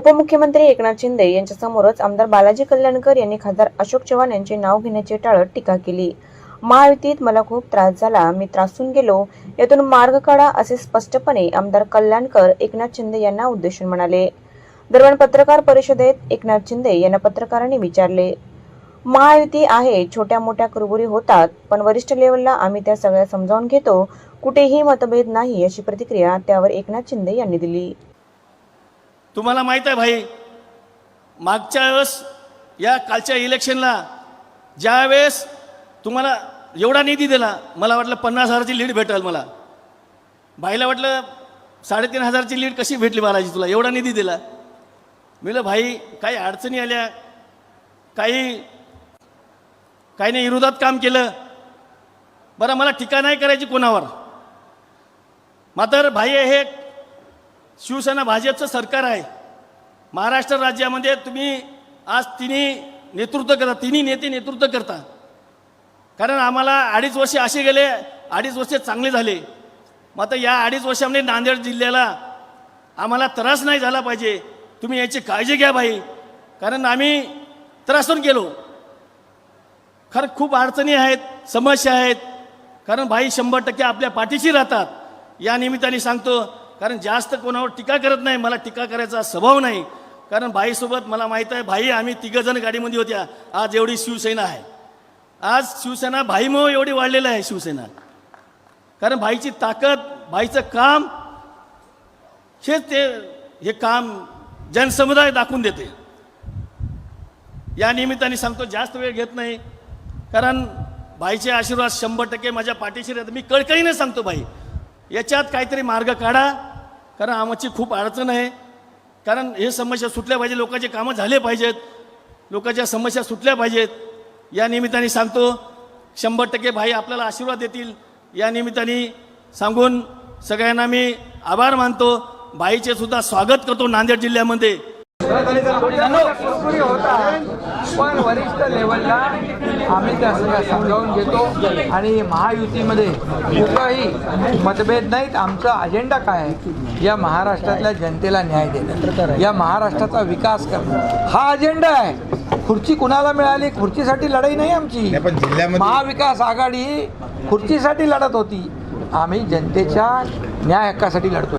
उपमुख्यमंत्री एकनाथ शिंदे यांच्यासमोरच आमदार बालाजी कल्याणकर यांनी खासदार अशोक चव्हाण यांचे नाव घेण्याची टाळत टीका केली. महायुतीत मला खूप त्रास झाला. मी त्रासून गेलो. यातून मार्ग काढा असे स्पष्टपणे आमदार कल्याणकर एकनाथ शिंदे यांना उद्देशून म्हणाले. दरम्यान पत्रकार परिषदेत एकनाथ शिंदे यांना पत्रकारांनी विचारले महायुती आहे छोट्या मोठ्या कुरबुरी होतात पण वरिष्ठ लेवलला आम्ही त्या सगळ्या समजावून घेतो. कुठेही मतभेद नाही अशी प्रतिक्रिया त्यावर एकनाथ शिंदे यांनी दिली. तुम्हाला माहीत आहे भाई मागच्या वेळेस या कालच्या इलेक्शनला ज्यावेळेस तुम्हाला एवढा निधी दिला मला वाटलं पन्नास हजाराची लीड भेटेल मला. भाईला वाटलं साडेतीन हजारची लीड कशी भेटली बालाजी तुला? एवढा निधी दिला. मी भाई काही अडचणी आल्या काही काही नाही विरोधात काम केलं. बरं मला टीका नाही करायची कोणावर. मात्र भाई हे शिवसेना भाजपचं सरकार आहे. महाराष्ट्र राज्यामध्ये तुम्ही आज तिन्ही नेतृत्व करता तिन्ही नेते नेतृत्व करता. कारण आम्हाला अडीच वर्षे असे गेले अडीच वर्षे चांगले झाले. मग आता या अडीच वर्षामध्ये नांदेड जिल्ह्याला आम्हाला त्रास नाही झाला पाहिजे. तुम्ही याची काळजी घ्या भाई कारण आम्ही त्रासून गेलो. खरं खूप अडचणी आहेत समस्या आहेत. कारण भाई शंभर टक्के आपल्या पाठीशी राहतात. या निमित्ताने सांगतो कारण जास्त कोणावर टीका करत नाही मला टीका करायचा स्वभाव नाही. कारण भाईसोबत मला माहीत आहे भाई आम्ही तिघंजण गाडीमध्ये होत्या. आज एवढी शिवसेना आहे. आज शिवसेना भाईमुळे एवढी वाढलेलं आहे शिवसेना. कारण भाईची ताकद भाईचं काम हेच ते हे काम जनसमुदाय दाखवून देते. या निमित्ताने सांगतो जास्त वेळ घेत नाही. कारण भाईचे आशीर्वाद शंभर टक्के माझ्या पाठीशी राहतात. मी कळकळीने सांगतो भाई याच्यात काहीतरी मार्ग काढा. कारण आमची खूप अडचण आहे. कारण हे समस्या सुटल्या पाहिजे लोकांचे कामं झाले पाहिजेत. लोकांच्या समस्या सुटल्या पाहिजेत. या निमित्ताने सांगतो शंभर टक्के भाई आपल्याला आशीर्वाद देतील. या निमित्ताने सांगून सगळ्यांना मी आभार मानतो. भाईचे सुद्धा स्वागत करतो नांदेड जिल्ह्यामध्ये. पण वरिष्ठ लेवलला आम्ही त्या सगळ्या समजावून घेतो. आणि महायुतीमध्ये कुठंही मतभेद नाहीत. आमचा अजेंडा काय आहे? या महाराष्ट्रातल्या जनतेला न्याय देणं. या महाराष्ट्राचा विकास करणं. हा अजेंडा आहे. खुर्ची कुणाला मिळाली? खुर्चीसाठी लढाई नाही आमची. महाविकास आघाडी खुर्चीसाठी लढत होती. आम्ही जनतेच्या न्याय हक्कासाठी लढतो